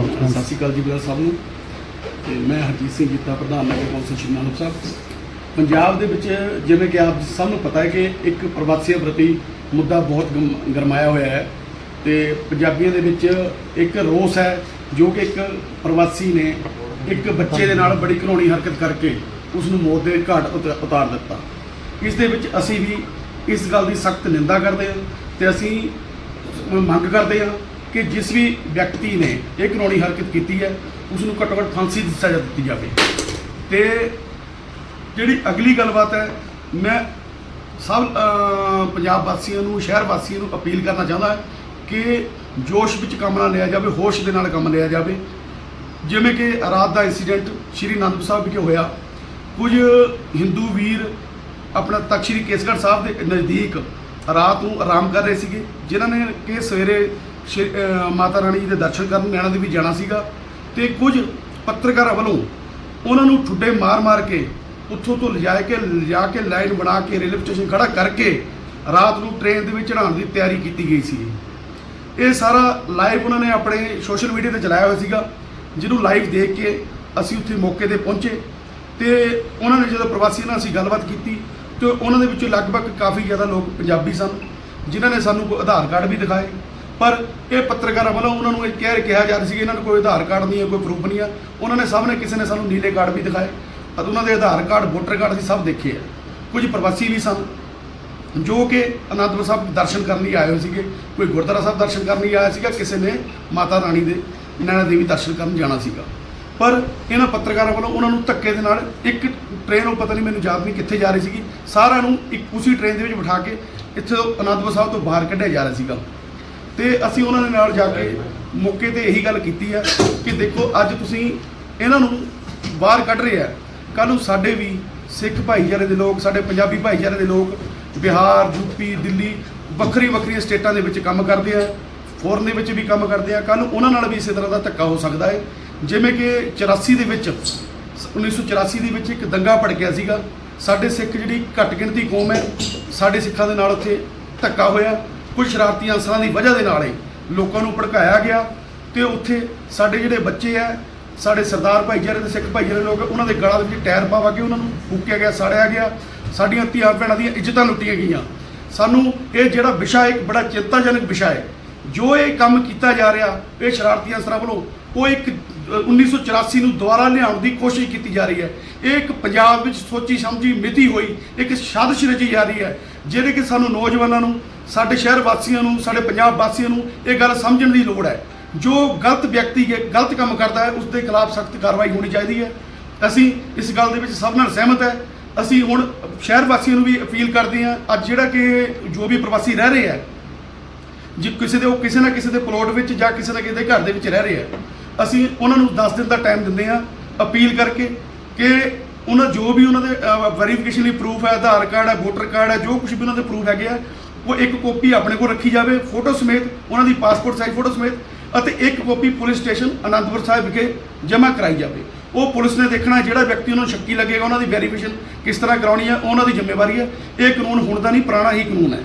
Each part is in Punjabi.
ਸਤਿ ਸ਼੍ਰੀ ਅਕਾਲ ਜੀ ਬਲਾ ਸਭ ਨੂੰ। ਤੇ ਮੈਂ ਹਰਜੀਤ ਸਿੰਘ ਜੀਤਾ, ਪ੍ਰਧਾਨ ਨਗਰ ਕੌਂਸਲ ਸ਼੍ਰੀ ਨਾਨਕ ਸਾਹਿਬ। ਪੰਜਾਬ ਦੇ ਵਿੱਚ ਜਿਵੇਂ ਕਿ ਆਪ ਸਭ ਨੂੰ ਪਤਾ ਹੈ ਕਿ ਇੱਕ ਪ੍ਰਵਾਸੀਆਂ ਪ੍ਰਤੀ ਮੁੱਦਾ ਬਹੁਤ ਗਮ- ਗਰਮਾਇਆ ਹੋਇਆ ਹੈ। ਤੇ ਪੰਜਾਬੀਆਂ ਦੇ ਵਿੱਚ ਇੱਕ ਰੋਸ ਹੈ, ਜੋ ਕਿ ਇੱਕ ਪ੍ਰਵਾਸੀ ਨੇ ਇੱਕ ਬੱਚੇ ਦੇ ਨਾਲ ਬੜੀ ਘਿਨੌਣੀ ਹਰਕਤ ਕਰਕੇ ਉਸ ਨੂੰ ਮੌਤ ਦੇ ਘਾਟ ਉਤ- ਉਤਾਰ ਦਿੱਤਾ। ਇਸ ਦੇ ਵਿੱਚ ਅਸੀਂ ਵੀ ਇਸ ਗੱਲ ਦੀ ਸਖਤ ਨਿੰਦਾ ਕਰਦੇ ਹਾਂ ਤੇ ਅਸੀਂ ਮੰਗ ਕਰਦੇ ਹਾਂ ਕਿ ਜਿਸ ਵੀ ਵਿਅਕਤੀ ਨੇ ਇਹ ਕਾਨੂੰਨੀ ਹਰਕਤ ਕੀਤੀ ਹੈ, ਉਸ ਨੂੰ ਘੱਟੋ ਘੱਟ ਫਾਂਸੀ ਦੀ ਸਜ਼ਾ ਦਿੱਤੀ ਜਾਵੇ। ਤੇ ਜਿਹੜੀ ਅਗਲੀ ਗੱਲਬਾਤ ਹੈ, ਮੈਂ ਸਭ ਪੰਜਾਬ ਵਾਸੀਆਂ ਨੂੰ, ਸ਼ਹਿਰ ਵਾਸੀਆਂ ਨੂੰ ਅਪੀਲ ਕਰਨਾ ਚਾਹੁੰਦਾ ਕਿ ਜੋਸ਼ ਵਿੱਚ ਕੰਮ ਨਾ ਲਿਆ ਜਾਵੇ, ਹੋਸ਼ ਦੇ ਨਾਲ ਕੰਮ ਲਿਆ ਜਾਵੇ। ਜਿਵੇਂ ਕਿ ਰਾਤ ਦਾ ਇਨਸੀਡੈਂਟ ਸ਼੍ਰੀ ਅਨੰਦਪੁਰ ਸਾਹਿਬ ਵਿਖੇ ਹੋਇਆ। ਕੁਝ ਹਿੰਦੂ ਵੀਰ ਆਪਣਾ ਤਖ਼ਤ ਸ਼੍ਰੀ ਕੇਸਗੜ੍ਹ ਸਾਹਿਬ ਦੇ ਨਜ਼ਦੀਕ ਰਾਤ ਨੂੰ ਆਰਾਮ ਕਰ ਰਹੇ ਸੀਗੇ, ਜਿਨ੍ਹਾਂ ਨੇ ਕਿ ਸਵੇਰੇ ਸ਼੍ਰੀ- ਅਹ, ਮਾਤਾ ਰਾਣੀ ਜੀ ਦੇ ਦਰਸ਼ਨ ਕਰਨ ਨੈਣਾ ਦੇਵੀ ਜਾਣਾ ਸੀਗਾ। ਤੇ ਕੁਝ ਪੱਤਰਕਾਰਾਂ ਵੱਲੋਂ ਉਹਨਾਂ ਨੂੰ ਠੁੱਡੇ ਮਾਰ-ਮਾਰ ਕੇ ਉੱਥੋਂ ਤੋਂ ਲਿਜਾ ਕੇ ਲਿਜਾ ਕੇ, ਲਾਈਨ ਬਣਾ ਕੇ, ਰੇਲਵੇ ਸਟੇਸ਼ਨ ਖੜਾ ਕਰਕੇ ਰਾਤ ਨੂੰ ਟ੍ਰੇਨ ਦੇ ਵਿੱਚ ਚੜਾਉਣ ਦੀ ਤਿਆਰੀ ਕੀਤੀ ਗਈ ਸੀ। ਇਹ ਸਾਰਾ ਲਾਈਵ ਉਹਨਾਂ ਨੇ ਆਪਣੇ ਸੋਸ਼ਲ ਮੀਡੀਆ ਤੇ ਚਲਾਇਆ ਹੋਇਆ ਸੀਗਾ, ਜਿਹਨੂੰ ਲਾਈਵ ਦੇਖ ਕੇ ਅਸੀਂ ਉੱਥੇ ਮੌਕੇ ਤੇ ਪਹੁੰਚੇ। ਤੇ ਉਹਨਾਂ ਨੇ ਜਦੋਂ ਪ੍ਰਵਾਸੀ ਨਾਲ ਅਸੀਂ ਗੱਲਬਾਤ ਕੀਤੀ, ਤੇ ਉਹਨਾਂ ਦੇ ਵਿੱਚੋਂ ਲਗਭਗ ਕਾਫੀ ਜ਼ਿਆਦਾ ਲੋਕ ਪੰਜਾਬੀ ਸਨ, ਜਿਨ੍ਹਾਂ ਨੇ ਸਾਨੂੰ ਕੋਈ ਆਧਾਰ ਕਾਰਡ ਵੀ ਦਿਖਾਏ। ਪਰ ਇਹ ਪੱਤਰਕਾਰਾਂ ਵੱਲੋਂ ਉਹਨਾਂ ਨੂੰ ਇਹ ਕਹਿ ਕਿਹਾ ਜਾ ਰਿਹਾ ਸੀ ਕਿ ਇਹਨਾਂ ਨੂੰ ਕੋਈ ਆਧਾਰ ਕਾਰਡ ਨਹੀਂ ਹੈ, ਕੋਈ ਪ੍ਰੂਫ ਨਹੀਂ ਆ ਉਹਨਾਂ ਨੇ ਸਭ ਨੇ ਕਿਸੇ ਨੇ ਸਾਨੂੰ ਨੀਲੇ ਕਾਰਡ ਵੀ ਦਿਖਾਏ। ਅਤੇ ਉਹਨਾਂ ਦੇ ਆਧਾਰ ਕਾਰਡ ਵੋਟਰ ਕਾਰਡ ਅਸੀਂ ਸਭ ਦੇਖੇ ਆ। ਕੁਝ ਪ੍ਰਵਾਸੀ ਵੀ ਸਨ, ਜੋ ਕਿ ਅਨੰਦਪੁਰ ਸਾਹਿਬ ਦਰਸ਼ਨ ਕਰਨ ਲਈ ਆਏ ਹੋਏ ਸੀਗੇ। ਕੋਈ ਗੁਰਦੁਆਰਾ ਸਾਹਿਬ ਦਰਸ਼ਨ ਕਰਨ ਲਈ ਆਇਆ ਸੀਗਾ, ਕਿਸੇ ਨੇ ਮਾਤਾ ਰਾਣੀ ਦੇ ਨੈਣਾ ਦੇਵੀ ਦਰਸ਼ਨ ਕਰਨ ਜਾਣਾ ਸੀਗਾ। ਪਰ ਇਹਨਾਂ ਪੱਤਰਕਾਰਾਂ ਵੱਲੋਂ ਉਹਨਾਂ ਨੂੰ ਧੱਕੇ ਦੇ ਨਾਲ ਇੱਕ ਟ੍ਰੇਨ ਉਹ ਪਤਾ ਨਹੀਂ ਮੈਨੂੰ ਯਾਦ ਨਹੀਂ ਕਿੱਥੇ ਜਾ ਰਹੀ ਸੀਗੀ। ਸਾਰਿਆਂ ਨੂੰ ਇੱਕ ਉਸੇ ਟ੍ਰੇਨ ਦੇ ਵਿੱਚ ਬਿਠਾ ਕੇ ਇੱਥੇ ਤੋਂ ਅਨੰਦਪੁਰ ਸਾਹਿਬ ਤੋਂ ਬਾਹਰ ਕੱਢਿਆ ਜਾ ਰਿਹਾ ਸੀਗਾ। ਤੇ ਅਸੀਂ ਉਹਨਾਂ ਦੇ ਨਾਲ ਜਾ ਕੇ ਮੌਕੇ ਤੇ ਇਹੀ ਗੱਲ ਕੀਤੀ ਆ ਕਿ ਦੇਖੋ ਅੱਜ ਤੁਸੀਂ ਇਹਨਾਂ ਨੂੰ ਬਾਹਰ ਕੱਢ ਰਹੇ ਆ। ਕੱਲ ਨੂੰ ਸਾਡੇ ਵੀ ਸਿੱਖ ਭਾਈਚਾਰੇ ਦੇ ਲੋਕ, ਸਾਡੇ ਪੰਜਾਬੀ ਭਾਈਚਾਰੇ ਦੇ ਲੋਕ ਬਿਹਾਰ ਯੂਪੀ ਦਿੱਲੀ ਵੱਖਰੀ ਵੱਖਰੀਆਂ ਸਟੇਟਾਂ ਦੇ ਵਿੱਚ ਕੰਮ ਕਰਦੇ ਆ, ਫੋਰਨ ਦੇ ਵਿੱਚ ਵੀ ਕੰਮ ਕਰਦੇ ਆ। ਕੱਲ ਨੂੰ ਉਹਨਾਂ ਨਾਲ ਵੀ ਇਸੇ ਤਰ੍ਹਾਂ ਦਾ ਧੱਕਾ ਹੋ ਸਕਦਾ ਹੈ। ਜਿਵੇਂ ਕਿ 84 ਦੇ ਵਿੱਚ 1984 ਦੇ ਵਿੱਚ ਇੱਕ ਦੰਗਾ ਭੜਕਿਆ ਸੀਗਾ। ਸਾਡੇ ਸਿੱਖ ਜਿਹੜੀ ਘੱਟ ਗਿਣਤੀ ਕੌਮ ਹੈ, ਸਾਡੇ ਸਿੱਖਾਂ ਦੇ ਨਾਲ ਉੱਥੇ ਧੱਕਾ ਹੋਇਆ। ਕੁਝ ਸ਼ਰਾਰਤੀ ਅਨਸਰਾਂ ਦੀ ਵਜ੍ਹਾ ਦੇ ਨਾਲ ਹੀ ਲੋਕਾਂ ਨੂੰ ਭੜਕਾਇਆ ਗਿਆ ਤੇ ਉੱਥੇ ਸਾਡੇ ਜਿਹੜੇ ਬੱਚੇ ਆ, ਸਾਡੇ ਸਰਦਾਰ ਭਾਈਚਾਰੇ ਦੇ ਸਿੱਖ ਭਾਈਚਾਰੇ ਲੋਕ, ਉਹਨਾਂ ਦੇ ਗਲਾਂ ਦੇ ਵਿੱਚ ਟਾਇਰ ਪਾਵਾ ਕੇ ਉਹਨਾਂ ਨੂੰ ਫੂਕਿਆ ਗਿਆ, ਸਾੜਿਆ ਗਿਆ। ਸਾਡੀਆਂ ਧੀਆਂ ਭੈਣਾਂ ਦੀਆਂ ਇੱਜ਼ਤਾਂ ਲੁੱਟੀਆਂ ਗਈਆਂ। ਸਾਨੂੰ ਇਹ ਜਿਹੜਾ ਵਿਸ਼ਾ ਇੱਕ ਬੜਾ ਚਿੰਤਾਜਨਕ ਵਿਸ਼ਾ ਹੈ। ਜੋ ਇਹ ਕੰਮ ਕੀਤਾ ਜਾ ਰਿਹਾ, ਇਹ ਸ਼ਰਾਰਤੀ ਅਨਸਰਾਂ ਵੱਲੋਂ ਉਹ ਇੱਕ 1984 ਨੂੰ ਦੁਬਾਰਾ ਲਿਆਉਣ ਦੀ ਕੋਸ਼ਿਸ਼ ਕੀਤੀ ਜਾ ਰਹੀ ਹੈ। ਇਹ ਇੱਕ ਪੰਜਾਬ ਵਿੱਚ ਸੋਚੀ ਸਮਝੀ ਮਿਤੀ ਹੋਈ, ਇੱਕ ਸਾਜ਼ਿਸ਼ ਰਚੀ ਜਾ ਰਹੀ ਹੈ ਜਿਹੜੇ ਕਿ ਸਾਨੂੰ ਨੌਜਵਾਨਾਂ ਨੂੰ, ਸਾਡੇ ਸ਼ਹਿਰ ਵਾਸੀਆਂ ਨੂੰ, ਸਾਡੇ ਪੰਜਾਬ ਵਾਸੀਆਂ ਨੂੰ ਇਹ ਗੱਲ ਸਮਝਣ ਦੀ ਲੋੜ ਹੈ। ਜੋ ਗਲਤ ਵਿਅਕਤੀ ਹੈ, ਗਲਤ ਕੰਮ ਕਰਦਾ ਹੈ ਉਸ ਦੇ ਖਿਲਾਫ ਸਖਤ ਕਾਰਵਾਈ ਹੋਣੀ ਚਾਹੀਦੀ ਹੈ। ਅਸੀਂ ਇਸ ਗੱਲ ਦੇ ਵਿੱਚ ਸਭ ਨਾਲ ਸਹਿਮਤ ਹੈ। ਅਸੀਂ ਹੁਣ ਸ਼ਹਿਰ ਵਾਸੀਆਂ ਨੂੰ ਵੀ ਅਪੀਲ ਕਰਦੇ ਹਾਂ, ਅੱਜ ਜਿਹੜਾ ਕਿ ਜੋ ਵੀ ਪ੍ਰਵਾਸੀ ਰਹਿ ਰਹੇ ਹੈ, ਜੇ ਕਿਸੇ ਦੇ ਉਹ ਕਿਸੇ ਨਾ ਕਿਸੇ ਦੇ ਪਲੋਟ ਵਿੱਚ ਜਾਂ ਕਿਸੇ ਨਾ ਕਿਸੇ ਦੇ ਘਰ ਦੇ ਵਿੱਚ ਰਹਿ ਰਹੇ ਆ ਅਸੀਂ ਉਹਨਾਂ ਨੂੰ 10 ਦਿਨ ਦਾ ਟਾਈਮ ਦਿੰਦੇ ਆ ਅਪੀਲ ਕਰਕੇ ਕਿ ਉਹਨਾਂ ਜੋ ਵੀ ਉਹਨਾਂ ਦੇ ਵੈਰੀਫਿਕੇਸ਼ਨ ਲਈ ਪ੍ਰੂਫ ਹੈ, ਆਧਾਰ ਕਾਰਡ ਹੈ ਵੋਟਰ ਕਾਰਡ ਹੈ, ਜੋ ਕੁਝ ਵੀ ਉਹਨਾਂ ਦੇ ਪ੍ਰੂਫ ਹੈਗੇ ਆ, ਉਹ ਇੱਕ ਕਾਪੀ ਆਪਣੇ ਕੋਲ ਰੱਖੀ ਜਾਵੇ ਫੋਟੋ ਸਮੇਤ ਉਹਨਾਂ ਦੀ ਪਾਸਪੋਰਟ ਸਾਈਜ਼ ਫੋਟੋ ਸਮੇਤ ਅਤੇ ਇੱਕ copy police station Anandpur Sahib ਵਿਖੇ ਜਮ੍ਹਾਂ ਕਰਾਈ ਜਾਵੇ। ਉਹ ਪੁਲਿਸ ਨੇ ਦੇਖਣਾ ਜਿਹੜਾ ਵਿਅਕਤੀ ਉਹਨਾਂ ਨੂੰ ਸ਼ੱਕੀ ਲੱਗੇਗਾ, ਉਹਨਾਂ ਦੀ ਵੈਰੀਫਿਕੇਸ਼ਨ ਕਿਸ ਤਰ੍ਹਾਂ ਕਰਾਉਣੀ ਹੈ, ਉਹਨਾਂ ਦੀ ਜ਼ਿੰਮੇਵਾਰੀ ਹੈ। ਇਹ ਕਾਨੂੰਨ ਹੁਣ ਦਾ ਨਹੀਂ, ਪੁਰਾਣਾ ਹੀ ਕਾਨੂੰਨ ਹੈ।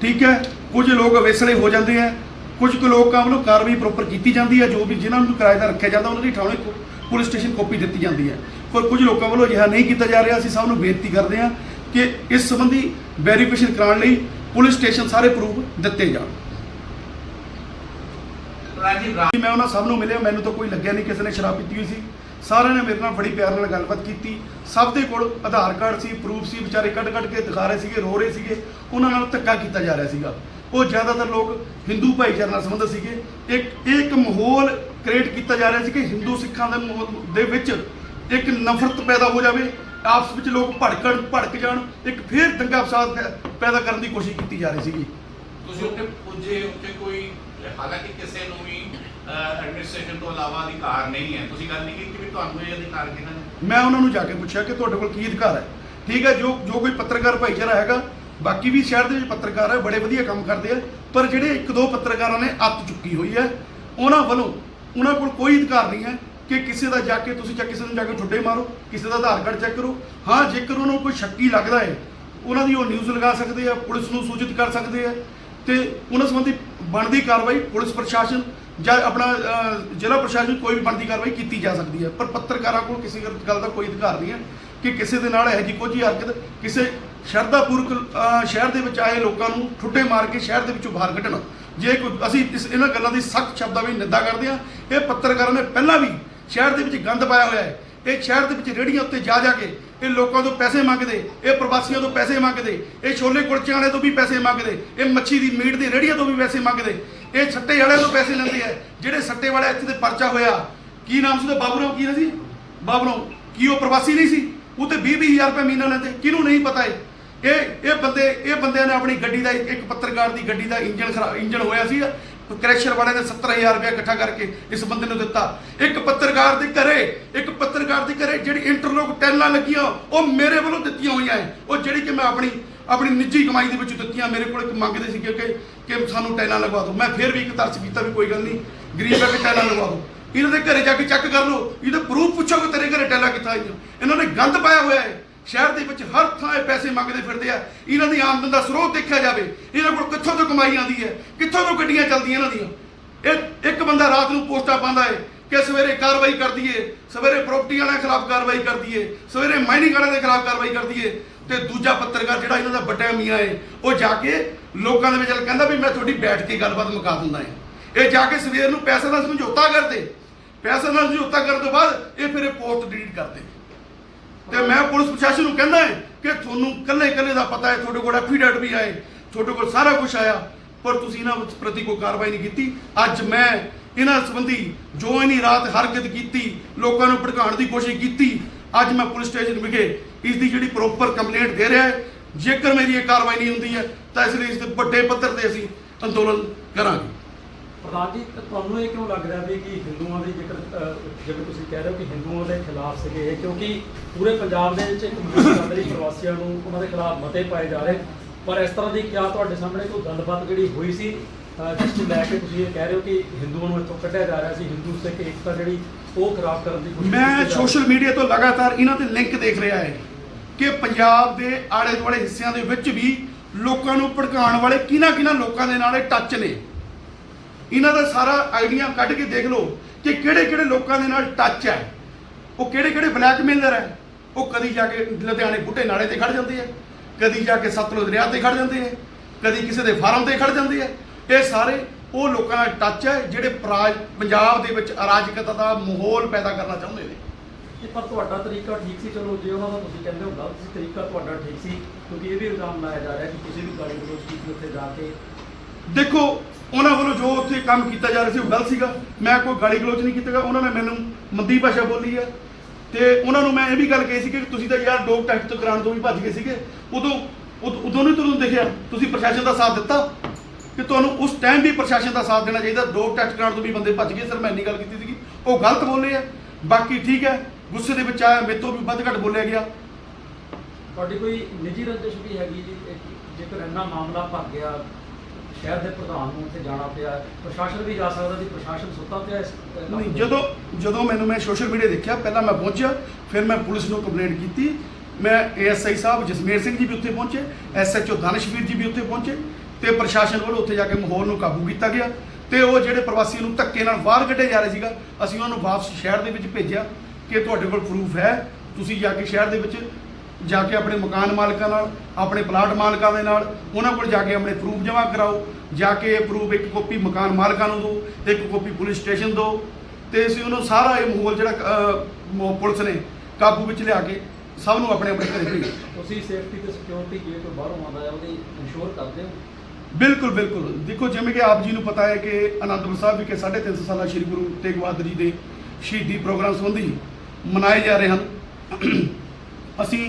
ਠੀਕ ਹੈ, ਕੁਝ ਲੋਕ ਅਵੇਸਲੇ ਹੋ ਜਾਂਦੇ ਆ ਕੁਝ ਕੁ ਲੋਕਾਂ ਵੱਲੋਂ ਕਾਰਵਾਈ ਪ੍ਰੋਪਰ ਕੀਤੀ ਜਾਂਦੀ ਹੈ ਜੋ ਵੀ ਜਿਨ੍ਹਾਂ ਨੂੰ ਕਿਰਾਏਦਾਰ ਰੱਖਿਆ ਜਾਂਦਾ ਉਹਨਾਂ ਦੀ ਥਾਣੇ ਪੁਲਿਸ ਸਟੇਸ਼ਨ ਕਾਪੀ ਦਿੱਤੀ ਜਾਂਦੀ ਹੈ ਪਰ ਕੁਝ ਲੋਕਾਂ ਵੱਲੋਂ ਅਜਿਹਾ ਨਹੀਂ ਕੀਤਾ ਜਾ ਰਿਹਾ ਅਸੀਂ ਸਭ ਨੂੰ ਬੇਨਤੀ ਕਰਦੇ ਹਾਂ ਕਿ ਇਸ ਸੰਬੰਧੀ ਵੈਰੀਫਿਕੇਸ਼ਨ ਕਰਾਉਣ ਲਈ ਪੁਲਿਸ ਸਟੇਸ਼ਨ ਸਾਰੇ ਪ੍ਰੂਫ ਦਿੱਤੇ ਜਾਣ। ਰਾਜੀਵ ਰਾ- ਮੈਂ ਉਹਨਾਂ ਸਭ ਨੂੰ ਮਿਲਿਆ ਮੈਨੂੰ ਤਾਂ ਕੋਈ ਲੱਗਿਆ ਨਹੀਂ ਕਿਸੇ ਨੇ ਸ਼ਰਾਬ ਪੀਤੀ ਹੋਈ ਸੀ। ਸਾਰਿਆਂ ਨੇ ਮੇਰੇ ਨਾਲ ਬੜੀ ਪਿਆਰ ਨਾਲ ਗੱਲਬਾਤ ਕੀਤੀ। ਸਭ ਦੇ ਕੋਲ ਆਧਾਰ ਕਾਰਡ ਸੀ ਪ੍ਰੂਫ ਸੀ ਵਿਚਾਰੇ ਕੱਢ ਕੱਢ ਕੇ ਦਿਖਾ ਰਹੇ ਸੀਗੇ ਰੋ ਰਹੇ ਸੀਗੇ। ਉਹਨਾਂ ਨਾਲ ਧੱਕਾ ਕੀਤਾ ਜਾ ਰਿਹਾ ਸੀਗਾ। ਉਹ ਜ਼ਿਆਦਾਤਰ ਲੋਕ ਹਿੰਦੂ ਭਾਈਚਾਰੇ ਨਾਲ ਸੰਬੰਧਿਤ ਸੀਗੇ। ਇੱਕ ਇਹ ਇੱਕ ਮਾਹੌਲ ਕ੍ਰੀਏਟ ਕੀਤਾ ਜਾ ਰਿਹਾ ਸੀ ਕਿ ਹਿੰਦੂ ਸਿੱਖਾਂ ਦੇ ਮਾਹੌਲ ਦੇ ਵਿੱਚ ਇੱਕ ਨਫ਼ਰਤ ਪੈਦਾ ਹੋ ਜਾਵੇ ਆਪਸ ਵਿੱਚ ਲੋਕ ਭੜਕਣ ਭੜਕ ਜਾਣ ਇੱਕ ਫੇਰ ਦੰਗਾ ਫਸਾਦ ਪੈਦਾ ਕਰਨ ਦੀ ਕੋਸ਼ਿਸ਼ ਕੀਤੀ ਜਾ ਰਹੀ ਸੀਗੀ। ਤੁਸੀਂ ਉੱਥੇ ਪੁੱਜੇ ਉੱਥੇ ਕੋਈ ਹਾਲਾਂਕਿ ਕਿਸੇ ਨੂੰ ਵੀ ਐਡਮਿਨਿਸਟ੍ਰੇਸ਼ਨ ਤੋਂ ਇਲਾਵਾ ਅਧਿਕਾਰ ਨਹੀਂ ਹੈ। ਤੁਸੀਂ ਗੱਲ ਨਹੀਂ ਕੀਤੀ ਵੀ ਤੁਹਾਨੂੰ ਇਹ ਅਧਿਕਾਰ ਕਿਹਨਾਂ ਨੇ? ਮੈਂ ਉਹਨਾਂ ਨੂੰ ਜਾ ਕੇ ਪੁੱਛਿਆ ਕਿ ਤੁਹਾਡੇ ਕੋਲ ਕੀ ਅਧਿਕਾਰ ਹੈ। ਠੀਕ ਹੈ ਜੋ ਜੋ ਕੋਈ ਪੱਤਰਕਾਰ ਭਾਈਚਾਰਾ ਹੈਗਾ ਬਾਕੀ ਵੀ ਸ਼ਹਿਰ ਦੇ ਵਿੱਚ ਪੱਤਰਕਾਰ ਹੈ ਬੜੇ ਵਧੀਆ ਕੰਮ ਕਰਦੇ ਆ, ਪਰ ਜਿਹੜੇ ਇੱਕ ਦੋ ਪੱਤਰਕਾਰਾਂ ਨੇ ਅੱਤ ਚੁੱਕੀ ਹੋਈ ਹੈ ਉਹਨਾਂ ਵੱਲੋਂ, ਉਹਨਾਂ ਕੋਲ ਕੋਈ ਅਧਿਕਾਰ ਨਹੀਂ ਹੈ ਕਿ ਕਿਸੇ ਦਾ ਜਾ ਕੇ ਤੁਸੀਂ ਜਾਂ ਕਿਸੇ ਨੂੰ ਜਾ ਕੇ ਠੁੱਡੇ ਮਾਰੋ, ਕਿਸੇ ਦਾ ਆਧਾਰ ਕਾਰਡ ਚੈੱਕ ਕਰੋ। ਹਾਂ, ਜੇਕਰ ਉਹਨਾਂ ਨੂੰ ਕੋਈ ਸ਼ੱਕੀ ਲੱਗਦਾ ਹੈ, ਉਹਨਾਂ ਦੀ ਉਹ ਨਿਊਜ਼ ਲਗਾ ਸਕਦੇ ਆ, ਪੁਲਿਸ ਨੂੰ ਸੂਚਿਤ ਕਰ ਸਕਦੇ ਆ, ਤੇ ਉਹਨਾਂ ਸੰਬੰਧੀ ਬਣਦੀ ਕਾਰਵਾਈ ਪੁਲਿਸ ਪ੍ਰਸ਼ਾਸਨ ਜਾਂ ਆਪਣਾ ਜ਼ਿਲ੍ਹਾ ਪ੍ਰਸ਼ਾਸਨ ਕੋਈ ਵੀ ਬਣਦੀ ਕਾਰਵਾਈ ਕੀਤੀ ਜਾ ਸਕਦੀ ਹੈ ਪਰ ਪੱਤਰਕਾਰਾਂ ਕੋਲ ਕਿਸੇ ਗੱਲ ਦਾ ਕੋਈ ਅਧਿਕਾਰ ਨਹੀਂ ਹੈ ਕਿ ਕਿਸੇ ਦੇ ਨਾਲ ਇਹੋ ਜਿਹੀ ਕੋਈ ਹਰਕਤ, ਕਿਸੇ ਸ਼ਰਧਾਪੂਰਵਕ ਅਹ, ਸ਼ਹਿਰ ਦੇ ਵਿੱਚ ਆਏ ਲੋਕਾਂ ਨੂੰ ਠੁੱਡੇ ਮਾਰ ਕੇ ਸ਼ਹਿਰ ਦੇ ਵਿੱਚੋਂ ਬਾਹਰ ਕੱਢਣਾ। ਜੇ ਕੋਈ ਅਸੀਂ ਇਸ ਇਹਨਾਂ ਗੱਲਾਂ ਦੀ ਸਖਤ ਸ਼ਬਦਾਂ ਵਿੱਚ ਨਿੰਦਾ ਕਰਦੇ ਹਾਂ। ਇਹ ਪੱਤਰਕਾਰਾਂ ਨੇ ਪਹਿਲਾਂ ਵੀ ਸ਼ਹਿਰ ਦੇ ਵਿੱਚ ਗੰਦ ਪਾਇਆ ਹੋਇਆ ਹੈ। ਇਹ ਸ਼ਹਿਰ ਦੇ ਵਿੱਚ ਰੇੜੀਆਂ ਉੱਤੇ ਜਾ ਜਾ ਕੇ ਇਹ ਲੋਕਾਂ ਤੋਂ ਪੈਸੇ ਮੰਗਦੇ ਇਹ ਪ੍ਰਵਾਸੀਆਂ ਤੋਂ ਪੈਸੇ ਮੰਗਦੇ ਇਹ ਛੋਲੇ ਕੁਲਚਿਆਂ ਵਾਲੇ ਤੋਂ ਵੀ ਪੈਸੇ ਮੰਗਦੇ ਇਹ ਮੱਛੀ ਦੀ ਮੀਟ ਦੀ ਰੇੜੀਆਂ ਤੋਂ ਵੀ ਪੈਸੇ ਮੰਗਦੇ ਇਹ ਸੱਟੇ ਵਾਲਿਆਂ ਤੋਂ ਪੈਸੇ ਲੈਂਦੇ ਆ ਜਿਹੜੇ ਸੱਟੇ ਵਾਲਾ ਇੱਥੇ ਤੇ ਪਰਚਾ ਹੋਇਆ ਕੀ ਨਾਮ ਸੀ ਉਹਦਾ? ਬਾਬੂਰਾਓ ਕੀ ਨਾ ਸੀ? ਬਾਬੂਰਾਓ ਕੀ ਉਹ ਪ੍ਰਵਾਸੀ ਨਹੀਂ ਸੀ? ਉਹ ਤੇ 20 20000 ਰੁਪਏ ਮਹੀਨਾ ਲੈਂਦੇ। ਕਿਹਨੂੰ ਨਹੀਂ ਪਤਾ ਹੈ ਇਹ ਇਹ ਬੰਦੇ ਇਹ ਬੰਦਿਆਂ ਨੇ ਆਪਣੀ ਗੱਡੀ ਦਾ ਇੱਕ ਪੱਤਰਕਾਰ ਦੀ ਗੱਡੀ ਦਾ ਇੰਜਨ ਖਰਾ ਇੰਜਨ ਹੋਇਆ ਸੀ ਕ੍ਰੈਸ਼ਰ ਵਾਲੇ ਨੇ 70000 ਰੁਪਏ ਇਕੱਠਾ ਕਰਕੇ ਇਸ ਬੰਦੇ ਨੂੰ ਦਿੱਤਾ। ਇੱਕ ਪੱਤਰਕਾਰ ਦੇ ਘਰੇ, ਇੱਕ ਪੱਤਰਕਾਰ ਦੇ ਘਰੇ ਜਿਹੜੀ ਇੰਟਰਲੋਕ ਟੈਲਾਂ ਲੱਗੀਆਂ, ਉਹ ਮੇਰੇ ਵੱਲੋਂ ਦਿੱਤੀਆਂ ਹੋਈਆਂ ਹੈ ਉਹ ਜਿਹੜੀ ਕਿ ਮੈਂ ਆਪਣੀ ਆਪਣੀ ਨਿੱਜੀ ਕਮਾਈ ਦੇ ਵਿੱਚ ਦਿੱਤੀਆਂ, ਮੇਰੇ ਕੋਲ ਇੱਕ ਮੰਗਦੇ ਸੀ ਕਿ ਕਿ ਸਾਨੂੰ ਟੈਲਾਂ ਲਗਵਾ ਦਿਓ। ਮੈਂ ਫਿਰ ਵੀ ਇੱਕ ਤਰਸ ਕੀਤਾ ਵੀ ਕੋਈ ਗੱਲ ਨਹੀਂ, ਗਰੀਬ ਹੈ ਕਿ ਟੈਲਾਂ ਲਗਵਾ ਦਿਓ। ਇਹਨਾਂ ਦੇ ਘਰੇ ਜਾ ਕੇ ਚੈੱਕ ਕਰ ਲਓ, ਇਹਦੇ ਪ੍ਰੂਫ ਪੁੱਛੋ ਕਿ ਤੇਰੇ ਘਰੇ ਟੈਲਾਂ ਕਿੱਥਾਂ ਆਈਆਂ? ਇਹਨਾਂ ਨੇ ਗੰਦ ਪਾਇਆ ਹੋਇਆ ਹੈ ਸ਼ਹਿਰ ਦੇ ਵਿੱਚ ਹਰ ਥਾਂ ਇਹ ਪੈਸੇ ਮੰਗਦੇ ਫਿਰਦੇ ਆ। ਇਹਨਾਂ ਦੀ ਆਮਦਨ ਦਾ ਸਰੋਤ ਦੇਖਿਆ ਜਾਵੇ, ਇਹਨਾਂ ਕੋਲ ਕਿੱਥੋਂ ਤੋਂ ਕਮਾਈ ਆਉਂਦੀ ਹੈ, ਕਿੱਥੋਂ ਤੋਂ ਗੱਡੀਆਂ ਚੱਲਦੀਆਂ ਇਹਨਾਂ ਦੀਆਂ। ਇਹ ਇੱਕ ਬੰਦਾ ਰਾਤ ਨੂੰ ਪੋਸਟਾਂ ਪਾਉਂਦਾ ਹੈ ਕਿ ਸਵੇਰੇ ਕਾਰਵਾਈ ਕਰ ਦਈਏ, ਸਵੇਰੇ ਪ੍ਰਾਪਰਟੀ ਵਾਲਿਆਂ ਖਿਲਾਫ ਕਾਰਵਾਈ ਕਰ ਦਈਏ, ਸਵੇਰੇ ਮਾਈਨਿੰਗ ਵਾਲਿਆਂ ਦੇ ਖਿਲਾਫ ਕਾਰਵਾਈ ਕਰ ਦਈਏ ਤੇ ਦੂਜਾ ਪੱਤਰਕਾਰ ਜਿਹੜਾ ਇਹਨਾਂ ਦਾ ਵੱਡਾ ਮੀਆਂ ਹੈ, ਉਹ ਜਾ ਕੇ ਲੋਕਾਂ ਦੇ ਵਿੱਚ ਕਹਿੰਦਾ ਵੀ ਮੈਂ ਤੁਹਾਡੀ ਬੈਠ ਕੇ ਗੱਲਬਾਤ ਮੁਕਾ ਦਿੰਦਾ ਹਾਂ। ਇਹ ਜਾ ਕੇ ਸਵੇਰ ਨੂੰ ਪੈਸੇ ਦਾ ਸਮਝੌਤਾ ਕਰਦੇ। ਪੈਸੇ ਦਾ ਸਮਝੌਤਾ ਕਰਨ ਤੋਂ ਬਾਅਦ ਇਹ ਫਿਰ ਇਹ ਪੋਸਟ ਡਿਲੀਟ ਕਰਦੇ। ਤੇ ਮੈਂ ਪੁਲਿਸ ਪ੍ਰਸ਼ਾਸਨ ਨੂੰ ਕਹਿੰਦਾ ਹੈ ਕਿ ਤੁਹਾਨੂੰ ਕੱਲੇ ਕੱਲੇ ਦਾ ਪਤਾ ਹੈ, ਤੁਹਾਡੇ ਕੋਲ ਐਫੀਡੈਟ ਵੀ ਆਏ, ਤੁਹਾਡੇ ਕੋਲ ਸਾਰਾ ਕੁਝ ਆਇਆ, ਪਰ ਤੁਸੀਂ ਇਹਨਾਂ ਪ੍ਰਤੀ ਕੋਈ ਕਾਰਵਾਈ ਨਹੀਂ ਕੀਤੀ। ਅੱਜ ਮੈਂ ਇਹਨਾਂ ਸੰਬੰਧੀ ਜੋ ਇਨੀ ਰਾਤ ਹਰਕਤ ਕੀਤੀ, ਲੋਕਾਂ ਨੂੰ ਭੜਕਾਉਣ ਦੀ ਕੋਸ਼ਿਸ਼ ਕੀਤੀ, ਅੱਜ ਮੈਂ ਪੁਲਿਸ ਸਟੇਸ਼ਨ ਵਿਖੇ ਇਸ ਦੀ ਜਿਹੜੀ ਪ੍ਰੋਪਰ ਕੰਪਲੇਂਟ ਦੇ ਰਿਹਾ ਹੈ। ਜੇਕਰ ਮੇਰੀ ਇਹ ਕਾਰਵਾਈ ਨਹੀਂ ਹੁੰਦੀ ਹੈ, ਤਾਂ ਇਸ ਲਈ ਇਸ ਦੇ ਵੱਡੇ ਪੱਧਰ ਤੇ ਅਸੀਂ ਅੰਦੋਲਨ ਕਰਾਂਗੇ। ਪ੍ਰਧਾਨ ਜੀ ਤਾਂ ਤੁਹਾਨੂੰ ਇਹ ਕਿਉਂ ਲੱਗ ਰਿਹਾ ਵੀ ਕਿ ਹਿੰਦੂਆਂ ਦੀ ਜੇਕਰ ਅਹ, ਜਿਵੇਂ ਤੁਸੀਂ ਕਹਿ ਰਹੇ ਹੋ ਕਿ ਹਿੰਦੂਆਂ ਦੇ ਖਿਲਾਫ ਸੀਗੇ ਇਹ ਕਿਉਂਕਿ ਪੂਰੇ ਪੰਜਾਬ ਦੇ ਵਿੱਚ ਇੱਕ ਰਹੀ ਪ੍ਰਵਾਸੀਆਂ ਨੂੰ ਉਹਨਾਂ ਦੇ ਖਿਲਾਫ ਮਤੇ ਪਾਏ ਜਾ ਰਹੇ। ਪਰ ਇਸ ਤਰ੍ਹਾਂ ਦੀ ਕਿਆ ਤੁਹਾਡੇ ਸਾਹਮਣੇ ਕੋਈ ਗੱਲਬਾਤ ਜਿਹੜੀ ਹੋਈ ਸੀ ਅਹ, ਜਿਸ ਨੂੰ ਲੈ ਕੇ ਤੁਸੀਂ ਇਹ ਕਹਿ ਰਹੇ ਹੋ ਕਿ ਹਿੰਦੂਆਂ ਨੂੰ ਇੱਥੋਂ ਕੱਢਿਆ ਜਾ ਰਿਹਾ ਸੀ ਹਿੰਦੂ ਸਿੱਖ ਏਕਤਾ ਜਿਹੜੀ ਉਹ ਖਰਾਬ ਕਰਨ ਦੀ ਕੋਸ਼ਿਸ਼ ਮੈਂ ਕੀਤੀ ਜਾ ਰਹੀ ਸੋਸ਼ਲ ਮੀਡੀਆ ਤੋਂ ਲਗਾਤਾਰ ਇਹਨਾਂ ਦੇ ਲਿੰਕ ਦੇਖ ਰਿਹਾ ਹੈ ਕਿ ਪੰਜਾਬ ਦੇ ਆਲੇ ਦੁਆਲੇ ਹਿੱਸਿਆਂ ਦੇ ਵਿੱਚ ਵੀ ਲੋਕਾਂ ਨੂੰ ਭੜਕਾਉਣ ਵਾਲੇ ਕਿਹਨਾਂ ਕਿਹਨਾਂ ਲੋਕਾਂ ਦੇ ਨਾਲ ਇਹ ਟੱਚ ਨੇ। ਇਹਨਾਂ ਦਾ ਸਾਰਾ ਆਈਡੀਆ ਕੱਢ ਕੇ ਦੇਖ ਲਓ ਕਿ ਕਿਹੜੇ ਕਿਹੜੇ ਲੋਕਾਂ ਦੇ ਨਾਲ ਟੱਚ ਹੈ। ਉਹ ਕਿਹੜੇ ਕਿਹੜੇ ਬਲੈਕਮੇਲਰ ਹੈ। ਉਹ ਕਦੀ ਜਾ ਕੇ ਲੁਧਿਆਣੇ ਬੁੱਢੇ ਨਾਲੇ ਤੇ ਖੜ ਜਾਂਦੇ ਆ ਕਦੀ ਜਾ ਕੇ ਸਤਲੁਜ ਦਰਿਆ ਤੇ ਖੜ ਜਾਂਦੇ ਆ ਕਦੀ ਕਿਸੇ ਦੇ ਫਾਰਮ ਤੇ ਖੜ ਜਾਂਦੇ ਆ ਇਹ ਸਾਰੇ ਉਹ ਲੋਕਾਂ ਨਾਲ ਟੱਚ ਹੈ ਜਿਹੜੇ ਪੰਜਾਬ ਦੇ ਵਿੱਚ ਅਰਾਜਕਤਾ ਦਾ ਮਾਹੌਲ ਪੈਦਾ ਕਰਨਾ ਚਾਹੁੰਦੇ ਨੇ। ਇਹ ਪਰ ਤੁਹਾਡਾ ਤਰੀਕਾ ਠੀਕ ਸੀ। ਚਲੋ, ਜੇ ਉਹਨਾਂ ਦਾ ਤੁਸੀਂ ਕਹਿੰਦੇ ਹੋ ਗਲਤ ਤਰੀਕਾ ਤੁਹਾਡਾ ਠੀਕ ਸੀ। ਕਿਉਂਕਿ ਇਹ ਵੀ ਇਲਜ਼ਾਮ ਲਾਇਆ ਜਾ ਰਿਹਾ ਕਿ ਤੁਸੀਂ ਵੀ ਗਾਲੀ ਗਲੋਚ ਕੀਤੀ ਉੱਥੇ ਜਾ ਕੇ। ਦੇਖੋ, ਉਹਨਾਂ ਵੱਲੋਂ ਜੋ ਉੱਥੇ ਕੰਮ ਕੀਤਾ ਜਾ ਰਿਹਾ ਸੀ ਉਹ ਗਲਤ ਸੀਗਾ। ਮੈਂ ਕੋਈ ਗਾਲੀ ਗਲੋਚ ਨਹੀਂ ਕੀਤਾਗਾ। ਉਹਨਾਂ ਨੇ ਮੈਨੂੰ ਮੰਦੀ ਭਾਸ਼ਾ ਬੋਲੀ ਹੈ। ਤੇ ਉਹਨਾਂ ਨੂੰ ਮੈਂ ਇਹ ਵੀ ਗੱਲ ਕਹੀ ਸੀ ਕਿ ਤੁਸੀਂ ਤਾਂ ਯਾਰ ਡੋਗ ਟੈਸਟ ਤੋਂ ਕਰਾਉਣ ਤੋਂ ਵੀ ਭੱਜ ਗਏ ਸੀਗੇ। ਉਦੋਂ ਉਦੋਂ ਨਹੀਂ ਤੁਹਾਨੂੰ ਦੇਖਿਆ? ਤੁਸੀਂ ਪ੍ਰਸ਼ਾਸਨ ਦਾ ਸਾਥ ਦਿੱਤਾ ਕਿ ਤੁਹਾਨੂੰ ਉਸ ਟਾਈਮ ਵੀ ਪ੍ਰਸ਼ਾਸਨ ਦਾ ਸਾਥ ਦੇਣਾ ਚਾਹੀਦਾ। ਡੋਗ ਟੈਸਟ ਕਰਾਉਣ ਤੋਂ ਵੀ ਬੰਦੇ ਭੱਜ ਗਏ। ਸਰ, ਮੈਂ ਇੰਨੀ ਗੱਲ ਕੀਤੀ ਸੀਗੀ। ਉਹ ਗਲਤ ਬੋਲੇ ਆ। ਬਾਕੀ ਠੀਕ ਹੈ। ਗੁੱਸੇ ਦੇ ਵਿੱਚ ਆਇਆ। ਮੇਰੇ ਤੋਂ ਵੀ ਵੱਧ ਘੱਟ ਬੋਲਿਆ ਗਿਆ। ਤੁਹਾਡੀ ਕੋਈ ਨਿੱਜੀ ਰੰਜਿਸ਼ ਵੀ ਹੈਗੀ ਜੀ? ਜੇਕਰ ਇੰਨਾ ਮਾਮਲਾ ਭਰ ਗਿਆ ਸ਼ਹਿਰ ਦੇ ਪ੍ਰਧਾਨ ਨੂੰ ਉੱਥੇ ਜਾਣਾ ਪਿਆ ਪ੍ਰਸ਼ਾਸਨ ਵੀ ਜਾ ਸਕਦਾ ਸੀ ਪ੍ਰਸ਼ਾਸਨ ਸੁੱਤਾ ਪਿਆ ਇਸ ਕੰਮ ਨਹੀਂ। ਜਦੋਂ ਜਦੋਂ ਮੈਨੂੰ ਮੈਂ ਸੋਸ਼ਲ ਮੀਡੀਆ ਦੇਖਿਆ ਪਹਿਲਾਂ ਮੈਂ ਪਹੁੰਚਿਆ ਫਿਰ ਮੈਂ ਪੁਲਿਸ ਨੂੰ ਕੰਪਲੇਂਟ ਕੀਤੀ ਮੈਂ ਏਐਸਆਈ ਸਾਹਿਬ ਜਸਮੇਰ ਸਿੰਘ ਜੀ ਵੀ ਉੱਥੇ ਪਹੁੰਚੇ ਐਸਐਚਓ ਦਾਨਿਸ਼ਵੀਰ ਜੀ ਵੀ ਉੱਥੇ ਪਹੁੰਚੇ ਤੇ ਪ੍ਰਸ਼ਾਸਨ ਵੱਲੋਂ ਉੱਥੇ ਜਾ ਕੇ ਮਾਹੌਲ ਨੂੰ ਕਾਬੂ ਕੀਤਾ ਗਿਆ ਤੇ ਉਹ ਜਿਹੜੇ ਪ੍ਰਵਾਸੀ ਨੂੰ ਧੱਕੇ ਨਾਲ ਬਾਹਰ ਕੱਢਿਆ ਜਾ ਰਿਹਾ ਸੀਗਾ ਅਸੀਂ ਉਹਨਾਂ ਨੂੰ ਵਾਪਸ ਸ਼ਹਿਰ ਦੇ ਵਿੱਚ ਭੇਜਿਆ ਕਿ ਤੁਹਾਡੇ ਕੋਲ ਪ੍ਰੂਫ ਹੈ ਤੁਸੀਂ ਜਾ ਕੇ ਸ਼ਹਿਰ ਦੇ ਵਿੱਚ ਜਾ ਕੇ ਆਪਣੇ ਮਕਾਨ ਮਾਲਕਾਂ ਨਾਲ ਆਪਣੇ ਪਲਾਟ ਮਾਲਕਾਂ ਦੇ ਨਾਲ ਉਹਨਾਂ ਕੋਲ ਜਾ ਕੇ ਆਪਣੇ ਪ੍ਰੂਫ ਜਮ੍ਹਾਂ ਕਰਾਓ। ਜਾ ਕੇ ਇਹ ਪ੍ਰੂਫ ਇੱਕ ਕਾਪੀ ਮਕਾਨ ਮਾਲਕਾਂ ਨੂੰ ਦਿਓ ਇੱਕ ਕਾਪੀ ਪੁਲਿਸ ਸਟੇਸ਼ਨ ਦਿਓ। ਤੇ ਅਸੀਂ ਉਹਨੂੰ ਸਾਰਾ ਇਹ ਮਾਹੌਲ ਜਿਹੜਾ ਪੁਲਿਸ ਨੇ ਕਾਬੂ ਵਿੱਚ ਲਿਆ ਕੇ ਸਭ ਨੂੰ ਆਪਣੇ ਆਪਣੇ ਘਰੇ ਭੇਜਿਆ ਤੁਸੀਂ ਸੇਫਟੀ ਤੇ ਸਿਕਿਉਰਿਟੀ ਜੇ ਕੋਈ ਬਾਹਰੋਂ ਆਉਂਦਾ ਹੈ ਉਹਦੀ ਇੰਸ਼ੋਰ ਕਰਦੇ ਹੋ? ਬਿਲਕੁਲ ਬਿਲਕੁਲ। ਦੇਖੋ ਜਿਵੇਂ ਕਿ ਆਪ ਜੀ ਨੂੰ ਪਤਾ ਹੈ ਕਿ ਅਨੰਦਪੁਰ ਸਾਹਿਬ ਵਿਖੇ 350 ਸਾਲਾ ਸ੍ਰੀ ਗੁਰੂ ਤੇਗ ਬਹਾਦਰ ਜੀ ਦੇ ਸ਼ਹੀਦੀ ਪ੍ਰੋਗਰਾਮ ਸੰਬੰਧੀ ਮਨਾਏ ਜਾ ਰਹੇ ਹਨ। ਅਸੀਂ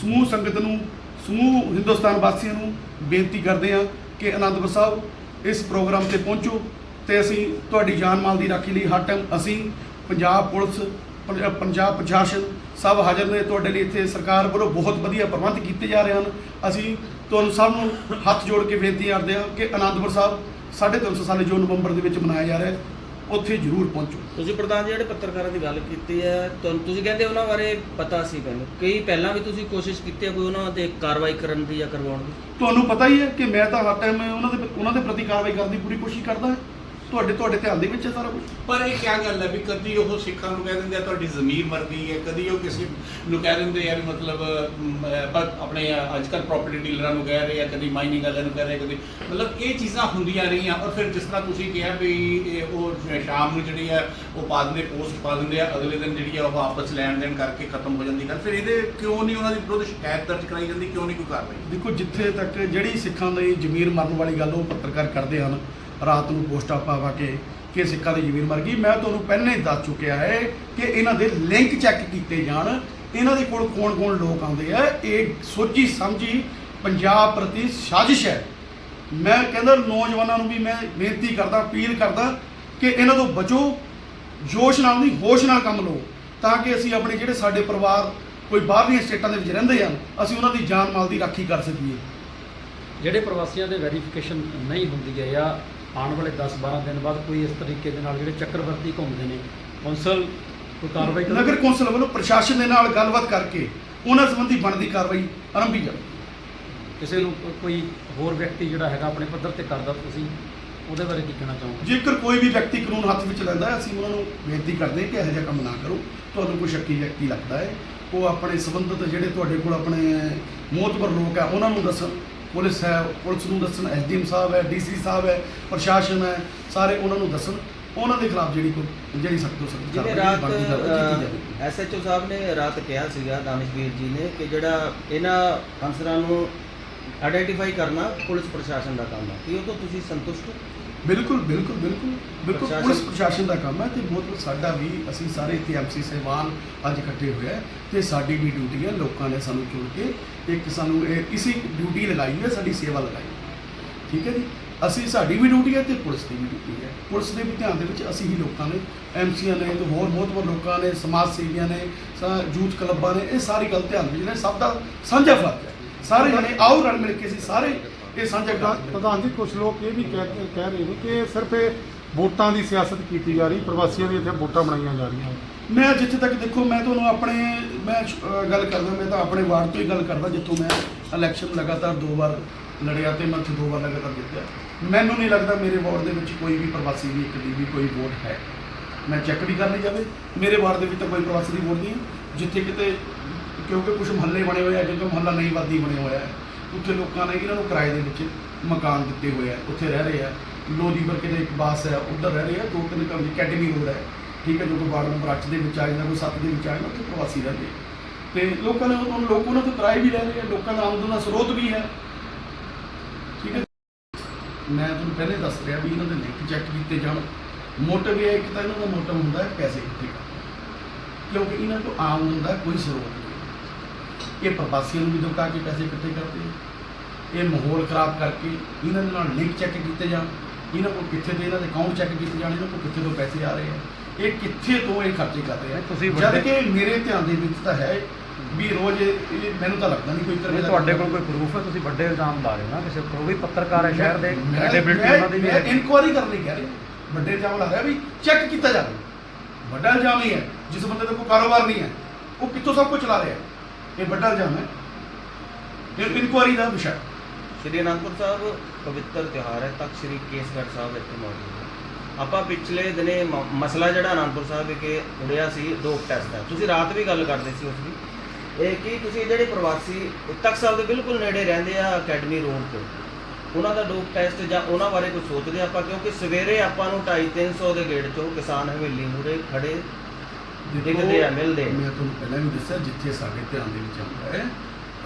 ਸਮੂਹ ਸੰਗਤ ਨੂੰ, ਸਮੂਹ ਹਿੰਦੁਸਤਾਨ ਵਾਸੀਆਂ ਨੂੰ ਬੇਨਤੀ ਕਰਦੇ ਹਾਂ ਕਿ ਅਨੰਦਪੁਰ ਸਾਹਿਬ ਇਸ ਪ੍ਰੋਗਰਾਮ ਤੇ ਪਹੁੰਚੋ ਤੇ ਅਸੀਂ ਤੁਹਾਡੀ ਜਾਨ ਮਾਲ ਦੀ ਰਾਖੀ ਲਈ ਹਰ ਟਾਈਮ ਅਸੀਂ ਪੰਜਾਬ ਪੁਲਿਸ ਪੰਜਾਬ ਪ੍ਰਸ਼ਾਸਨ ਸਭ ਹਾਜ਼ਰ ਨੇ, ਤੁਹਾਡੇ ਲਈ ਇੱਥੇ ਸਰਕਾਰ ਵੱਲੋਂ ਬਹੁਤ ਵਧੀਆ ਪ੍ਰਬੰਧ ਕੀਤੇ ਜਾ ਰਹੇ ਹਨ। ਅਸੀਂ ਤੁਹਾਨੂੰ ਸਭ ਨੂੰ ਹੱਥ ਜੋੜ ਕੇ ਬੇਨਤੀ ਕਰਦੇ ਹਾਂ ਕਿ ਅਨੰਦਪੁਰ ਸਾਹਿਬ 350 ਸਾਲ ਜੋ ਨਵੰਬਰ ਦੇ ਵਿੱਚ ਮਨਾਇਆ ਜਾ ਰਿਹਾ ਹੈ ਉੱਥੇ ਜ਼ਰੂਰ ਪਹੁੰਚੋ। ਤੁਸੀਂ ਪ੍ਰਧਾਨ ਜੀ ਜਿਹੜੇ ਪੱਤਰਕਾਰਾਂ ਦੀ ਗੱਲ ਕੀਤੀ ਹੈ ਤੁਹਾਨੂੰ ਤੁਸੀਂ ਕਹਿੰਦੇ ਉਹਨਾਂ ਬਾਰੇ ਪਤਾ ਸੀ ਮੈਨੂੰ। ਕਈ ਪਹਿਲਾਂ ਵੀ ਤੁਸੀਂ ਕੋਸ਼ਿਸ਼ ਕੀਤੀ ਹੈ ਕੋਈ ਉਹਨਾਂ ਤੇ ਕਾਰਵਾਈ ਕਰਨ ਦੀ ਜਾਂ ਕਰਵਾਉਣ ਦੀ? ਤੁਹਾਨੂੰ ਪਤਾ ਹੀ ਹੈ ਕਿ ਮੈਂ ਤਾਂ ਹਰ ਟਾਈਮ ਉਹਨਾਂ ਦੇ ਉਹਨਾਂ ਦੇ ਪ੍ਰਤੀ ਕਾਰਵਾਈ ਕਰਨ ਦੀ ਪੂਰੀ ਕੋਸ਼ਿਸ਼ ਕਰਦਾ ਹਾਂ। ਤੁਹਾਡੇ ਤੁਹਾਡੇ ਧਿਆਨ ਦੇ ਵਿੱਚ ਹੈ ਸਾਰਾ ਕੁਝ ਪਰ ਇਹ ਕਿਆ ਗੱਲ ਹੈ ਵੀ ਕਦੀ ਉਹ ਸਿੱਖਾਂ ਨੂੰ ਕਹਿ ਦਿੰਦੇ ਆ ਤੁਹਾਡੀ ਜ਼ਮੀਰ ਮਰਦੀ ਹੈ ਕਦੀ ਉਹ ਕਿਸੇ ਨੂੰ ਕਹਿ ਦਿੰਦੇ ਆ ਵੀ ਮਤਲਬ ਅਮ, ਅਹ, ਪਰ ਆਪਣੇ ਅੱਜ ਕੱਲ ਪ੍ਰਾਪਰਟੀ ਡੀਲਰਾਂ ਨੂੰ ਕਹਿ ਰਹੇ ਆ ਕਦੀ ਮਾਈਨਿੰਗ ਵਾਲਿਆਂ ਨੂੰ ਕਹਿ ਰਹੇ ਕਦੀ ਮਤਲਬ ਇਹ ਚੀਜ਼ਾਂ ਹੁੰਦੀਆਂ ਰਹੀਆਂ ਔਰ ਫਿਰ ਜਿਸ ਤਰ੍ਹਾਂ ਤੁਸੀਂ ਕਿਹਾ ਵੀ ਇਹ ਉਹ ਸ਼- ਸ਼ਾਮ ਨੂੰ ਜਿਹੜੀ ਹੈ ਉਹ ਪਾ ਦਿੰਦੇ ਪੋਸਟ ਪਾ ਦਿੰਦੇ ਆ ਅਗਲੇ ਦਿਨ ਜਿਹੜੀ ਆ ਉਹ ਵਾਪਸ ਲੈਣ ਦੇਣ ਕਰਕੇ ਖਤਮ ਹੋ ਜਾਂਦੀ ਗੱਲ। ਫਿਰ ਇਹਦੇ ਕਿਉਂ ਨਹੀਂ ਉਹਨਾਂ ਦੀ ਵਿਰੁੱਧ ਸ਼ਿਕਾਇਤ ਦਰਜ ਕਰਾਈ ਜਾਂਦੀ ਕਿਉਂ ਨਹੀਂ ਕੋਈ ਕਾਰਵਾਈ? ਦੇਖੋ ਜਿੱਥੇ ਤੱਕ ਜਿਹੜੀ ਸਿੱਖਾਂ ਦੀ ਜ਼ਮੀਰ ਮਰਨ ਵਾਲੀ ਗੱਲ ਉਹ ਪੱਤਰਕਾਰ ਕਰਦੇ ਹਨ ਰਾਤ ਨੂੰ ਪੋਸਟਾਂ ਪਾਵਾ ਕੇ ਕਿ ਸਿੱਖਾਂ ਦੀ ਜ਼ਮੀਰ ਮਰ ਗਈ। ਮੈਂ ਤੁਹਾਨੂੰ ਪਹਿਲਾਂ ਹੀ ਦੱਸ ਚੁੱਕਿਆ ਹੈ ਕਿ ਇਹਨਾਂ ਦੇ ਲਿੰਕ ਚੈੱਕ ਕੀਤੇ ਜਾਣ। ਇਹਨਾਂ ਦੇ ਕੋਲ ਕੌਣ-ਕੌਣ ਲੋਕ ਆਉਂਦੇ ਆ, ਇਹ ਸੋਚੀ ਸਮਝੀ ਪੰਜਾਬ ਪ੍ਰਤੀ ਸਾਜ਼ਿਸ਼ ਹੈ। ਮੈਂ ਕਹਿੰਦਾ ਨੌਜਵਾਨਾਂ ਨੂੰ ਵੀ ਮੈਂ ਬੇਨਤੀ ਕਰਦਾ, ਅਪੀਲ ਕਰਦਾ ਕਿ ਇਹਨਾਂ ਤੋਂ ਬਚੋ, ਜੋਸ਼ ਨਾਲ ਨਹੀਂ, ਹੋਸ਼ ਨਾਲ ਕੰਮ ਲਓ, ਤਾਂ ਕਿ ਅਸੀਂ ਆਪਣੇ ਜਿਹੜੇ ਸਾਡੇ ਪਰਿਵਾਰ ਕੋਈ ਬਾਹਰਲੀਆਂ ਸਟੇਟਾਂ ਦੇ ਵਿੱਚ ਰਹਿੰਦੇ ਹਨ, ਅਸੀਂ ਉਹਨਾਂ ਦੀ ਜਾਨ ਮਾਲ ਦੀ ਰਾਖੀ ਕਰ ਸਕੀਏ। ਜਿਹੜੇ ਪ੍ਰਵਾਸੀਆਂ ਦੇ ਵੈਰੀਫਿਕੇਸ਼ਨ ਨਹੀਂ ਹੁੰਦੀ ਹੈ ਜਾਂ ਆਉਣ ਵਾਲੇ 10-12 ਦਿਨ ਬਾਅਦ ਕੋਈ ਇਸ ਤਰੀਕੇ ਦੇ ਨਾਲ ਜਿਹੜੇ ਚੱਕਰਵਰਤੀ ਘੁੰਮਦੇ ਨੇ ਕੌਂਸਲ ਕੋਈ ਕਾਰਵਾਈ ਕਰੇਗੀ? ਨਗਰ ਕੌਂਸਲ ਵੱਲੋਂ ਪ੍ਰਸ਼ਾਸਨ ਦੇ ਨਾਲ ਗੱਲਬਾਤ ਕਰਕੇ ਉਹਨਾਂ ਸੰਬੰਧੀ ਬਣਦੀ ਕਾਰਵਾਈ ਆਰੰਭੀ ਜਾਵੇ। ਕਿਸੇ ਨੂੰ ਕੋਈ ਹੋਰ ਵਿਅਕਤੀ ਜਿਹੜਾ ਹੈਗਾ ਆਪਣੇ ਪੱਧਰ ਤੇ ਕਰਦਾ ਤੁਸੀਂ ਉਹਦੇ ਬਾਰੇ ਕੀ ਕਹਿਣਾ ਚਾਹੋਗੇ? ਜੇਕਰ ਕੋਈ ਵੀ ਵਿਅਕਤੀ ਕਾਨੂੰਨ ਹੱਥ ਵਿੱਚ ਲੈਂਦਾ ਹੈ ਅਸੀਂ ਉਹਨਾਂ ਨੂੰ ਬੇਨਤੀ ਕਰਦੇ ਹਾਂ ਕਿ ਇਹੋ ਜਿਹਾ ਕੰਮ ਨਾ ਕਰੋ। ਤੁਹਾਨੂੰ ਕੋਈ ਸ਼ੱਕੀ ਵਿਅਕਤੀ ਲੱਗਦਾ ਹੈ ਉਹ ਆਪਣੇ ਸੰਬੰਧਿਤ ਜਿਹੜੇ ਤੁਹਾਡੇ ਕੋਲ ਆਪਣੇ ਮੋਤਬਰ ਲੋਕ ਹੈ ਉਹਨਾਂ ਨੂੰ ਦੱਸਣ। ਪੁਲਿਸ ਹੈ ਪੁਲਿਸ ਨੂੰ ਦੱਸਣ ਐਸਡੀਐਮ ਸਾਹਿਬ ਹੈ ਡੀਸੀ ਸਾਹਿਬ ਹੈ ਪ੍ਰਸ਼ਾਸਨ ਹੈ ਸਾਰੇ ਉਹਨਾਂ ਨੂੰ ਦੱਸਣ ਉਹਨਾਂ ਦੇ ਖਿਲਾਫ ਜਿਹੜੀ ਕੋਈ ਜਿਹੜੀ ਸਖਤ ਤੋਂ ਸਖਤ ਕਾਰਵਾਈ ਰਾਤ ਬਣਦੀ ਕਾਰਵਾਈ ਕੀਤੀ ਜਾਵੇ। ਐਸਐਚਓ ਸਾਹਿਬ ਨੇ ਰਾਤ ਕਿਹਾ ਸੀਗਾ ਦਾਨਿਸ਼ਵੀਰ ਜੀ ਨੇ ਕਿ ਜਿਹੜਾ ਇਹਨਾਂ ਅਨਸਰਾਂ ਨੂੰ ਆਇਡੈਂਟੀਫਾਈ ਕਰਨਾ ਪੁਲਿਸ ਪ੍ਰਸ਼ਾਸਨ ਦਾ ਕੰਮ ਹੈ। ਕੀ ਉਹ ਤੋਂ ਤੁਸੀਂ ਸੰਤੁਸ਼ਟ ਹੋ? ਬਿਲਕੁਲ ਬਿਲਕੁਲ ਬਿਲਕੁਲ। ਬਿਲਕੁਲ ਪੁਲਿਸ ਪ੍ਰਸ਼ਾਸਨ ਦਾ ਕੰਮ ਹੈ ਤੇ ਬਹੁਤ ਸਾਡਾ ਵੀ ਅਸੀਂ ਸਾਰੇ ਇੱਥੇ ਐਮਸੀ ਸਹਿਬਾਨ ਅੱਜ ਇਕੱਠੇ ਹੋਏ ਆ ਤੇ ਸਾਡੀ ਵੀ ਡਿਊਟੀ ਹੈ ਲੋਕਾਂ ਨੇ ਸਾਨੂੰ ਚੁਣ ਕੇ ਇੱਕ ਸਾਨੂੰ ਇਹ ਇਸੇ ਡਿਊਟੀ ਲਗਾਈ ਹੈ ਸਾਡੀ ਸੇਵਾ ਲਗਾਈ। ਠੀਕ ਹੈ ਜੀ? ਅਸੀਂ ਸਾਡੀ ਵੀ ਡਿਊਟੀ ਹੈ ਤੇ ਪੁਲਿਸ ਦੀ ਵੀ ਡਿਊਟੀ ਹੈ। ਪੁਲਿਸ ਦੇ ਵੀ ਧਿਆਨ ਦੇ ਵਿੱਚ ਅਸੀਂ ਹੀ ਲੋਕਾਂ ਨੇ ਐਮਸੀਆਂ ਨੇ ਤੇ ਹੋਰ ਬਹੁਤ ਬਹੁਤ ਲੋਕਾਂ ਨੇ ਸਮਾਜ ਸੇਵੀਆਂ ਨੇ ਯੂਥ ਕਲੱਬਾਂ ਨੇ ਇਹ ਸਾਰੀ ਗੱਲ ਧਿਆਨ ਵਿੱਚ ਨੇ ਸਭ ਦਾ ਸਾਂਝਾ ਫਰਜ਼ ਹੈ। ਸਾਰੇ ਜਣੇ ਆਓ ਰਲ ਮਿਲ ਕੇ ਅਸੀਂ ਸਾਰੇ ਇਹ ਸਾਂਝਾ ਪ੍ਰਧਾਨ ਜੀ ਕੁਝ ਲੋਕ ਇਹ ਵੀ ਕਹਿ ਕਹਿ ਰਹੇ ਨੇ ਕਿ ਸਿਰਫ ਇਹ ਵੋਟਾਂ ਦੀ ਸਿਆਸਤ ਕੀਤੀ ਜਾ ਰਹੀ ਪ੍ਰਵਾਸੀਆਂ ਦੀਆਂ ਇੱਥੇ ਵੋਟਾਂ ਬਣਾਈਆਂ ਜਾ ਰਹੀਆਂ ਮੈਂ ਜਿੱਥੇ ਤੱਕ ਦੇਖੋ ਮੈਂ ਤੁਹਾਨੂੰ ਆਪਣੇ ਮੈਂ ਗੱਲ ਕਰਦਾ ਮੈਂ ਤਾਂ ਆਪਣੇ ਵਾਰਡ ਤੋਂ ਹੀ ਗੱਲ ਕਰਦਾ ਜਿੱਥੋਂ ਮੈਂ ਇਲੈਕਸ਼ਨ ਲਗਾਤਾਰ ਦੋ ਵਾਰ ਲੜਿਆ ਤੇ ਮੈਂ ਉੱਥੇ ਦੋ ਵਾਰ ਲਗਾਤਾਰ ਜਿੱਤਿਆ। ਮੈਨੂੰ ਨਹੀਂ ਲੱਗਦਾ ਮੇਰੇ ਵਾਰਡ ਦੇ ਵਿੱਚ ਕੋਈ ਵੀ ਪ੍ਰਵਾਸੀ ਦੀ ਇੱਕ ਦੀ ਵੀ ਕੋਈ ਵੋਟ ਹੈ। ਮੈਂ ਚੈੱਕ ਵੀ ਕਰ ਲਈ ਜਾਵੇ। ਮੇਰੇ ਵਾਰਡ ਦੇ ਵਿੱਚ ਤਾਂ ਕੋਈ ਪ੍ਰਵਾਸੀ ਦੀ ਵੋਟ ਨਹੀਂ ਜਿੱਥੇ ਕਿਤੇ ਕਿਉਂਕਿ ਕੁਝ ਮਹੱਲੇ ਬਣੇ ਹੋਏ ਆ ਜਿੱਥੇ ਮਹੱਲਾ ਨਹੀਂ ਵਾਦੀ ਬਣਿਆ ਹੋਇਆ ਹੈ। ਉੱਥੇ ਲੋਕਾਂ ਨੇ ਇਹਨਾਂ ਨੂੰ ਕਿਰਾਏ ਦੇ ਵਿੱਚ ਮਕਾਨ ਦਿੱਤੇ ਹੋਏ ਆ, ਉੱਥੇ ਰਹਿ ਰਹੇ ਆ। ਲੋਦੀ ਵਰਕੇ ਦੇ ਇੱਕ ਬਾਸ ਹੈ, ਉੱਧਰ ਰਹਿ ਰਹੇ ਆ, ਦੋ ਤਿੰਨ ਘਰ ਦੀ ਅਕੈਡਮੀ ਰੋਡ ਹੈ। ਠੀਕ ਹੈ ਜੋ ਵਾਰਡ ਨੰਬਰ 8 ਦੇ ਵਿੱਚ ਆ ਜਾਂਦਾ, ਕੋਈ 7 ਦੇ ਵਿੱਚ ਆ ਜਾਂਦਾ, ਉੱਥੇ ਪ੍ਰਵਾਸੀ ਰਹਿੰਦੇ ਆ। ਤੇ ਲੋਕਾਂ ਨੇ ਉਹਨਾਂ ਲੋਕ ਉਹਨਾਂ ਤੋਂ ਕਿਰਾਏ ਵੀ ਲੈ ਰਹੇ ਆ, ਲੋਕਾਂ ਦਾ ਆਮਦਨ ਦਾ ਸਰੋਤ ਵੀ ਹੈ। ਠੀਕ ਹੈ। ਮੈਂ ਤੁਹਾਨੂੰ ਪਹਿਲੇ ਦੱਸ ਰਿਹਾ ਵੀ ਇਹਨਾਂ ਦੇ ਲਿੰਕ ਚੈੱਕ ਕੀਤੇ ਜਾਣ। ਮੋਟਿਵ ਇਹ ਹੈ ਇੱਕ ਤਾਂ ਇਹਨਾਂ ਦਾ ਮੋਟਿਵ ਹੁੰਦਾ ਹੈ ਪੈਸੇ ਇਕੱਠੇ। ਕਿਉਂਕਿ ਇਹਨਾਂ ਤੋਂ ਆਮਦਨ ਦਾ ਕੋਈ ਸਰੋਤ ਨਹੀਂ। ਇਹ ਪ੍ਰਵਾਸੀਆਂ ਨੂੰ ਵੀ ਦੁਕਾ ਕੇ ਪੈਸੇ ਇਕੱਠੇ ਕਰਦੇ। ਇਹ ਮਾਹੌਲ ਖਰਾਬ ਕਰਕੇ ਇਹਨਾਂ ਦੇ ਨਾਲ ਲਿੰਕ ਚੈੱਕ ਕੀਤੇ ਜਾਣ। ਇਹਨਾਂ ਕੋਲ ਕਿੱਥੇ ਦੇ ਇਹਨਾਂ ਦੇ ਅਕਾਊਂਟ ਚੈੱਕ ਕੀਤੇ ਜਾਣ ਇਹਨਾਂ ਕੋਲ ਕਿੱਥੇ ਤੋਂ ਪੈਸੇ ਆ ਰਹੇ ਆ। ਇਹ ਕਿੱਥੇ ਤੋਂ ਇਹ ਖਰਚੇ ਕਰ ਰਹੇ ਆ? ਤੁਸੀਂ ਜਦ ਕਿ ਮੇਰੇ ਧਿਆਨ ਦੇ ਵਿੱਚ ਤਾਂ ਹੈ ਵੀ ਰੋਜ਼ ਇਹ ਮੈਨੂੰ ਤਾਂ ਲੱਗਦਾ ਨਹੀਂ ਕੋਈ ਤਰ੍ਹਾਂ ਤੁਹਾਡੇ ਕੋਲ ਕੋਈ ਪ੍ਰੂਫ ਹੈ? ਤੁਸੀਂ ਵੱਡੇ ਇਲਜ਼ਾਮ ਲਾ ਰਹੇ ਹੋ ਨਾ ਕਿਸੇ ਉਹ ਵੀ ਪੱਤਰਕਾਰ ਹੈ ਸ਼ਹਿਰ ਦੇ ਕ੍ਰੈਡੀਬਿਲਿਟੀ ਉਹਨਾਂ ਦੀ ਵੀ ਹੈ। ਇਨਕੁਆਰੀ ਕਰਨ ਲਈ ਕਹਿ ਰਿਹਾ। ਵੱਡੇ ਇਲਜ਼ਾਮ ਲਾ ਰਿਹਾ ਵੀ ਚੈੱਕ ਕੀਤਾ ਜਾਵੇ। ਵੱਡਾ ਇਲਜ਼ਾਮ ਹੀ ਹੈ ਜਿਸ ਬੰਦੇ ਦਾ ਕੋਈ ਕਾਰੋਬਾਰ ਨਹੀਂ ਹੈ ਉਹ ਕਿੱਥੋਂ ਸਭ ਕੁਝ ਚਲਾ ਰਿਹਾ ਹੈ? ਇਹ ਵੱਡਾ ਇਲਜ਼ਾਮ ਹੈ। ਇਹ ਇਨਕੁਆਰੀ ਦਾ ਵਿਸ਼ਾ ਸ਼੍ਰੀ ਅਨੰਦਪੁਰ ਸਾਹਿਬ, ਪਵਿੱਤਰ ਤਿਉਹਾਰ ਹੈ ਤਖਤ ਸ਼੍ਰੀ ਕੇਸਗੜ੍ਹ ਸਾਹਿਬ ਇੱਥੇ ਮੌਜੂਦ ਹੈ। ਆਪਾਂ ਪਿਛਲੇ ਦਿਨੇ ਮ- ਮਸਲਾ ਜਿਹੜਾ ਅਨੰਦਪੁਰ ਸਾਹਿਬ ਵਿਖੇ ਉੜਿਆ ਸੀ ਡੋਪ ਟੈਸਟ ਦਾ। ਤੁਸੀਂ ਰਾਤ ਵੀ ਗੱਲ ਕਰਦੇ ਸੀ ਉਸ ਦੀ। ਇਹ ਕੀ ਤੁਸੀਂ ਜਿਹੜੇ ਪ੍ਰਵਾਸੀ ਤਖਤ ਸਾਹਿਬ ਦੇ ਬਿਲਕੁਲ ਨੇੜੇ ਰਹਿੰਦੇ ਆ ਅਕੈਡਮੀ ਰੋਡ ਤੇ? ਉਹਨਾਂ ਦਾ ਡੋਪ ਟੈਸਟ ਜਾਂ ਉਹਨਾਂ ਬਾਰੇ ਕੁਝ ਸੋਚਦੇ ਆਪਾਂ? ਕਿਉਂਕਿ ਸਵੇਰੇ ਆਪਾਂ ਨੂੰ 2.5 300 ਦੇ ਗੇੜ ਚੋਂ ਕਿਸਾਨ ਹਵੇਲੀ ਮੂਰੇ ਖੜੇ ਦਿਖਦੇ ਆ, ਮਿਲਦੇ ਆ। ਮੈਂ ਤੁਹਾਨੂੰ ਪਹਿਲਾਂ ਵੀ ਦੱਸਿਆ ਜਿੱਥੇ ਸਾਡੇ ਧਿਆਨ ਦੇ ਵਿੱਚ ਆਉਂਦਾ ਹੈ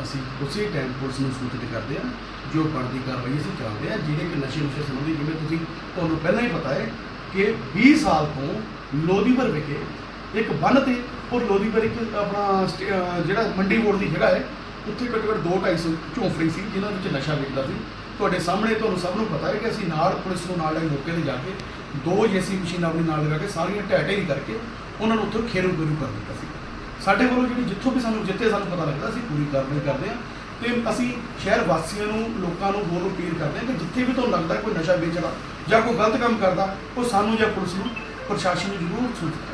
ਅਸੀਂ ਉਸੇ ਟਾਈਮ ਪੁਲਿਸ ਨੂੰ ਸੂਚਿਤ ਕਰਦੇ ਹਾਂ ਜੋ ਬਣਦੀ ਕਾਰਵਾਈ ਅਸੀਂ ਕਰਾਉਂਦੇ ਹਾਂ ਜਿਹੜੇ ਕਿ ਨਸ਼ੇ ਨੁਸ਼ੇ ਸੰਬੰਧੀ ਜਿਵੇਂ ਤੁਸੀਂ ਤੁਹਾਨੂੰ ਪਹਿਲਾਂ ਹੀ ਪਤਾ ਹੈ ਕਿ 20 ਸਾਲ ਤੋਂ ਲੋਧੀਪੁਰ ਵਿਖੇ ਇੱਕ ਬੰਨ ਤੇ ਔਰ ਲੋਧੀਪੁਰ ਇੱਕ ਆਪਣਾ ਸਟੇ- ਜਿਹੜਾ ਮੰਡੀ ਬੋਰਡ ਦੀ ਜਗ੍ਹਾ ਹੈ ਉੱਥੇ ਘੱਟੋ ਘੱਟ 2-250 ਝੋਂਫੜੀ ਸੀ ਜਿਨ੍ਹਾਂ ਵਿੱਚ ਨਸ਼ਾ ਵਿਕਦਾ ਸੀ ਤੁਹਾਡੇ ਸਾਹਮਣੇ ਤੁਹਾਨੂੰ ਸਭ ਨੂੰ ਪਤਾ ਹੈ ਕਿ ਅਸੀਂ ਨਾਲ ਪੁਲਿਸ ਨੂੰ ਨਾਲ ਲੈ ਮੌਕੇ ਤੇ ਜਾ ਕੇ ਦੋ ਜੇਸੀ ਮਸ਼ੀਨਾਂ ਆਪਣੀ ਨਾਲ ਲਗਾ ਕੇ ਸਾਰੀਆਂ ਢਹਿ ਢੇਰੀ ਕਰਕੇ ਉਹਨਾਂ ਨੂੰ ਉੱਥੋਂ ਖੇਰੂ ਖੇਰੂ ਕਰ ਦਿੱਤਾ ਸੀ। ਸਾਡੇ ਵੱਲੋਂ ਜਿਹੜੀ ਜਿੱਥੋਂ ਵੀ ਸਾਨੂੰ ਜਿੱਥੇ ਸਾਨੂੰ ਪਤਾ ਲੱਗਦਾ ਅਸੀਂ ਪੂਰੀ ਕਾਰਵਾਈ ਕਰਦੇ ਹਾਂ ਤੇ ਅਸੀਂ ਸ਼ਹਿਰ ਵਾਸੀਆਂ ਨੂੰ, ਲੋਕਾਂ ਨੂੰ ਹੋਰ ਅਪੀਲ ਕਰਦੇ ਹਾਂ ਕਿ ਜਿੱਥੇ ਵੀ ਤੁਹਾਨੂੰ ਲੱਗਦਾ ਕੋਈ ਨਸ਼ਾ ਵੇਚਦਾ ਜਾਂ ਕੋਈ ਗਲਤ ਕੰਮ ਕਰਦਾ, ਉਹ ਸਾਨੂੰ ਜਾਂ ਪੁਲਿਸ ਨੂੰ, ਪ੍ਰਸ਼ਾਸਨ ਨੂੰ ਜ਼ਰੂਰ ਸੂਚਿਤ